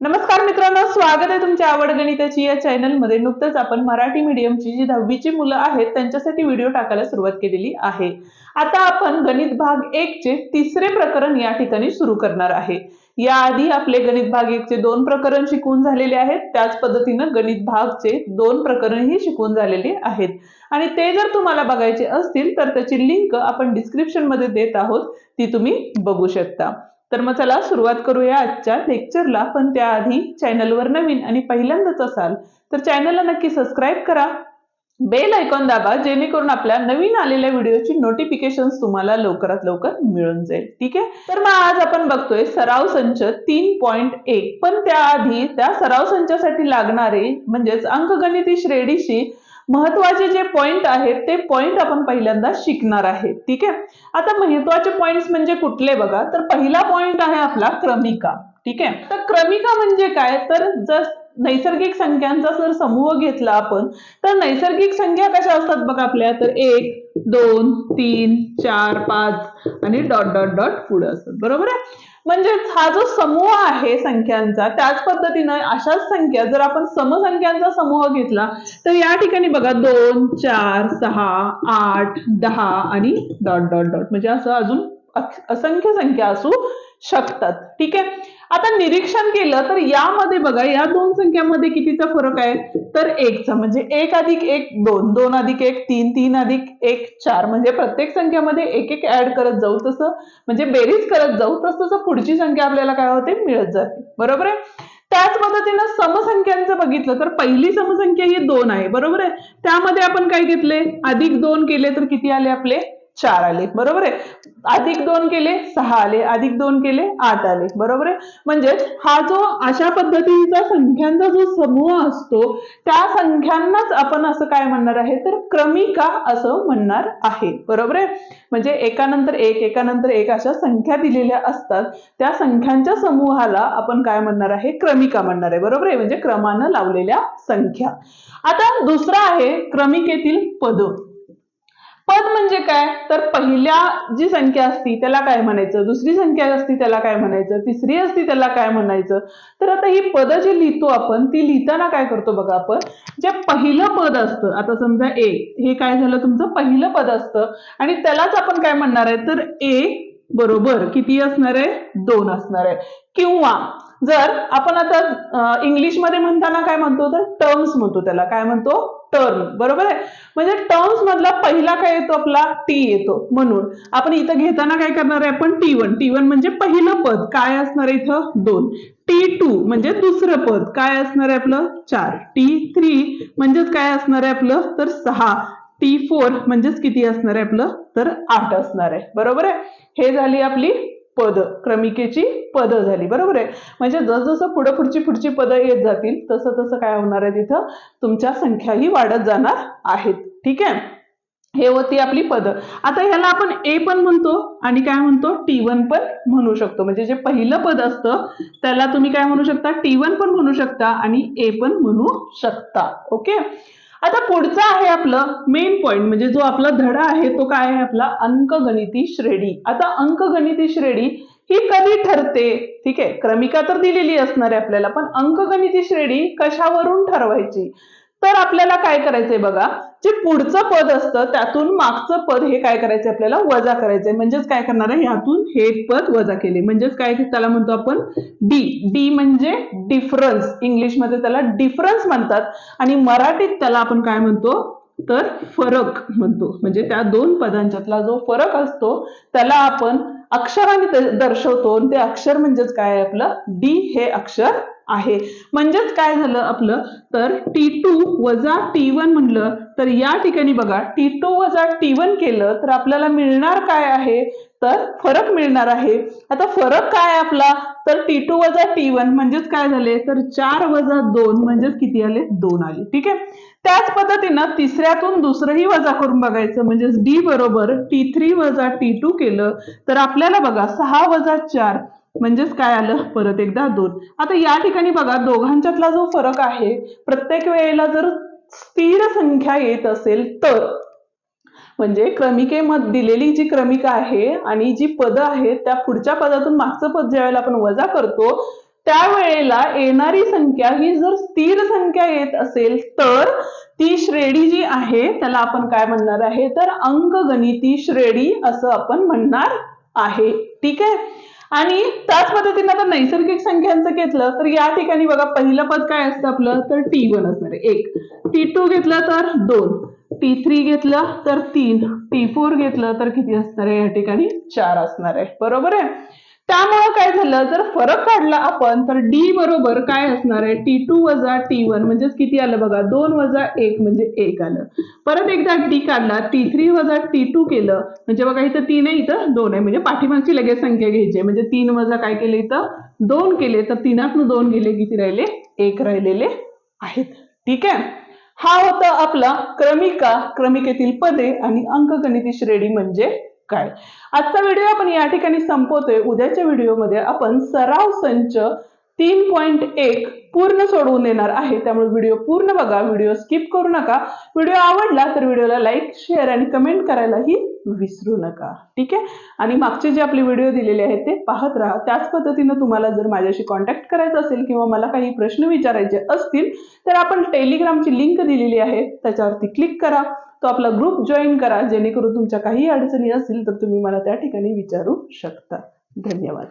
नमस्कार मित्रांनो स्वागत आहे तुमच्या आवड गणिताची या चॅनलमध्ये नुकतंच आपण मराठी मीडियमची जी दहावीची मुलं आहेत त्यांच्यासाठी व्हिडिओ टाकायला सुरुवात केलेली आहे. आता आपण गणित भाग एक चे तिसरे प्रकरण या ठिकाणी सुरू करणार आहे. याआधी आपले गणित भाग एक चे दोन प्रकरण शिकवून झालेले आहेत. त्याच पद्धतीनं गणित भागचे दोन प्रकरणही शिकवून झालेले आहेत. आणि ते जर तुम्हाला बघायचे असतील तर त्याची लिंक आपण डिस्क्रिप्शनमध्ये देत आहोत. ती तुम्ही बघू शकता. तर मग चला सुरुवात करूया आजच्या लेक्चरला पण त्याआधी चॅनलवर नवीन आणि पहिल्यांदाच असाल तर चॅनलला नक्की सबस्क्राईब करा. बेल आयकॉन दाबा जेणेकरून आपल्या नवीन आलेल्या व्हिडिओची नोटिफिकेशन तुम्हाला लवकरात लवकर मिळून जाईल. ठीक आहे? तर मग आज आपण बघतोय सराव संच तीन पॉईंट एक. पण त्याआधी त्या सराव संचासाठी लागणारे म्हणजेच अंकगणिती श्रेणीशी महत्त्वाचे जे पॉइंट आहेत ते पॉइंट आपण पहिल्यांदा शिकणार आहे. ठीक आहे? आता महत्त्वाचे पॉइंट्स म्हणजे कुठले बघा? तर पहिला पॉइंट आहे आपला क्रमिका. ठीक आहे? तर क्रमिका म्हणजे काय? तर जर नैसर्गिक संख्यांचा जर समूह घेतला आपण तर नैसर्गिक संख्या कशा असतात बघा आपल्या? तर एक दोन तीन चार पाच आणि डॉट डॉट डॉट पुढे असतात. बरोबर आहे? म्हणजेच हा जो समूह आहे संख्यांचा त्याच पद्धतीनं अशाच संख्या जर आपण समसंख्यांचा समूह घेतला तर या ठिकाणी बघा दोन चार सहा आठ दहा आणि डॉट डॉट डॉट. म्हणजे असं अजून असंख्य संख्या असू शकतात. ठीक आहे? आता निरीक्षण केलं तर यामध्ये बघा या दोन संख्यामध्ये कितीचा फरक आहे? तर एकचा म्हणजे एक अधिक एक दोन. दोन अधिक एक तीन. तीन अधिक एक चार. म्हणजे प्रत्येक संख्यामध्ये एक एक ऍड करत जाऊ तसं म्हणजे बेरीज करत जाऊ तसं तसं पुढची संख्या आपल्याला काय होते? मिळत जाते. बरोबर आहे? त्याच पद्धतीनं समसंख्यांचं बघितलं तर पहिली समसंख्या ही दोन आहे. बरोबर आहे? त्यामध्ये आपण काय घेतले? अधिक दोन केले तर किती आले आपले? चार आले बरोबर आहे? अधिक दोन केले सहा आले अधिक दोन केले आठ आले बरोबर आहे? म्हणजे हा जो अशा पद्धतीचा संख्यांचा जो समूह असतो त्या संख्यांनाच आपण असं काय म्हणणार आहे? तर क्रमिका असं म्हणणार आहे बरोबर आहे? म्हणजे एकानंतर एक एकानंतर एक अशा संख्या दिलेल्या असतात. त्या संख्यांच्या समूहाला आपण काय म्हणणार आहे? क्रमिका म्हणणार आहे बरोबर आहे? म्हणजे क्रमानं लावलेल्या संख्या. आता दुसरा आहे क्रमिकेतील पद. पद म्हणजे काय? तर पहिल्या जी संख्या असती त्याला काय म्हणायचं? दुसरी संख्या असती त्याला काय म्हणायचं? तिसरी असती त्याला काय म्हणायचं? तर आता ही पद जी लिहितो आपण ती लिहिताना काय करतो बघा आपण? जे पहिलं पद असतं आता समजा ए हे काय झालं तुमचं? पहिलं पद असतं. आणि त्यालाच आपण काय म्हणणार आहे? तर ए बरोबर किती असणार आहे? दोन असणार आहे. किंवा जर आपण आता इंग्लिशमध्ये म्हणताना काय म्हणतो? तर टर्म्स म्हणतो त्याला. काय म्हणतो? टर्म बरोबर आहे? म्हणजे टर्म्स मधला पहिला काय येतो आपला? टी येतो. म्हणून आपण इथं घेताना काय करणार आहे आपण टी वन टी वन म्हणजे पहिलं पद. काय असणार आहे इथं? दोन. टी टू म्हणजे दुसरं पद. काय असणार आहे आपलं? चार. टी थ्री म्हणजेच काय असणार आहे आपलं? तर सहा. टी फोर म्हणजेच किती असणार आहे आपलं? तर आठ असणार आहे. बरोबर आहे? हे झाली आपली पद क्रमिकेची पद झाली. बरोबर आहे? म्हणजे जसजसं पुढं पुढची पुढची पदं येत जातील तसं तसं काय होणार आहे तिथं? तुमच्या संख्याही वाढत जाणार आहेत. ठीक आहे? हे होती आपली पद. आता ह्याला आपण ए पण म्हणतो आणि काय म्हणतो? टी वन पण म्हणू शकतो. म्हणजे जे पहिलं पद असतं त्याला तुम्ही काय म्हणू शकता? टी वन पण म्हणू शकता आणि ए पण म्हणू शकता. ओके? आता पुढचा आहे आपलं मेन पॉइंट म्हणजे जो आपला धडा आहे तो काय आहे आपला? अंकगणिती श्रेणी. आता अंकगणिती श्रेणी ही कधी ठरते? ठीक आहे क्रमिका तर दिलेली असणार आहे आपल्याला पण अंकगणिती श्रेणी कशावरून ठरवायची? तर आपल्याला काय करायचंय बघा? जे पुढचं पद असतं त्यातून मागचं पद हे काय करायचंय आपल्याला? वजा करायचंय. म्हणजेच काय करणार आहे? यातून हे पद वजा केले. म्हणजेच काय त्याला म्हणतो आपण? डी डी म्हणजे डिफरन्स इंग्लिशमध्ये त्याला डिफरन्स म्हणतात. आणि मराठीत त्याला आपण काय म्हणतो? तर फरक म्हणतो. म्हणजे त्या दोन पदांच्यातला जो फरक असतो त्याला आपण अक्षराने दर्शवतो. आणि ते अक्षर म्हणजेच काय आपलं? डी हे अक्षर आहे. म्हणजेच काय झालं आपलं? तर टी टू वजा टी वन म्हणलं तर या ठिकाणी बघा टी टू वजा टी वन केलं तर आपल्याला मिळणार काय आहे? तर फरक मिळणार आहे. आता फरक काय आपला? तर टी टू वजा टी वन म्हणजेच काय झाले? तर चार वजा दोन म्हणजेच किती आले? दोन आले. ठीक आहे? त्याच पद्धतीनं तिसऱ्यातून दुसरंही वजा करून बघायचं. म्हणजेच डी बरोबर टी थ्री वजा टी टू केलं तर आपल्याला बघा सहा वजा चार म्हणजेच काय आलं? परत एकदा दोन. आता या ठिकाणी बघा दोघांच्यातला जो फरक आहे प्रत्येक वेळेला जर स्थिर संख्या येत असेल तर म्हणजे क्रमिकेमध्ये दिलेली जी क्रमिका आहे आणि जी पदं आहेत त्या पुढच्या पदातून मागचं पद ज्यावेळेला आपण वजा करतो त्यावेळेला येणारी संख्या ही जर स्थिर संख्या येत असेल तर ती श्रेणी जी आहे त्याला आपण काय म्हणणार आहे? तर अंकगणिती श्रेणी असं आपण म्हणणार आहे. ठीक आहे? आणि त्याच पद्धतीने आता नैसर्गिक संख्यांचं घेतलं तर या ठिकाणी बघा पहिलं पद काय असतं आपलं? तर टी वन असणार आहे. एक. टी टू घेतलं तर दोन. टी थ्री घेतलं तर तीन. टी फोर घेतलं तर किती असणार आहे? या ठिकाणी चार असणार आहे. बरोबर आहे? त्यामुळे काय झालं? जर फरक काढला आपण तर डी बरोबर काय असणार आहे? टी टू वजा टी वन म्हणजेच किती आलं बघा? दोन वजा एक म्हणजे एक आलं. परत एकदा डी काढला टी थ्री वजा टी टू केलं म्हणजे बघा इथं तीन आहे इथं दोन आहे. म्हणजे पाठीमागची लगेच संख्या घ्यायची आहे. म्हणजे तीन वजा काय केले इथं? दोन केले तर तीनातनं दोन गेले किती राहिले? एक राहिलेले आहेत. ठीक आहे? हा होता आपला क्रमिका क्रमिकेतील पदे आणि अंकगणिती श्रेणी म्हणजे काय? आजचा व्हिडिओ आपण या ठिकाणी संपवतोय. उद्याच्या व्हिडिओमध्ये आपण सराव संच तीन पॉईंट एक पूर्ण सोडवून देणार आहे. त्यामुळे व्हिडिओ पूर्ण बघा. व्हिडिओ स्किप करू नका. व्हिडिओ आवडला तर व्हिडिओला लाईक शेअर आणि कमेंट करायलाही विसरू नका. ठीक आहे? आणि मागचे जे आपले व्हिडिओ दिलेले आहेत ते पाहत राहा. त्याच पद्धतीनं तुम्हाला जर माझ्याशी कॉन्टॅक्ट करायचं असेल किंवा मला काही प्रश्न विचारायचे असतील तर आपण टेलिग्रामची लिंक दिलेली आहे. त्याच्यावरती क्लिक करा. तो आपला ग्रुप जॉईन करा जेणेकरून तुमच्या काही अडचणी असतील तर तुम्ही मला त्या ठिकाणी विचारू शकता. धन्यवाद.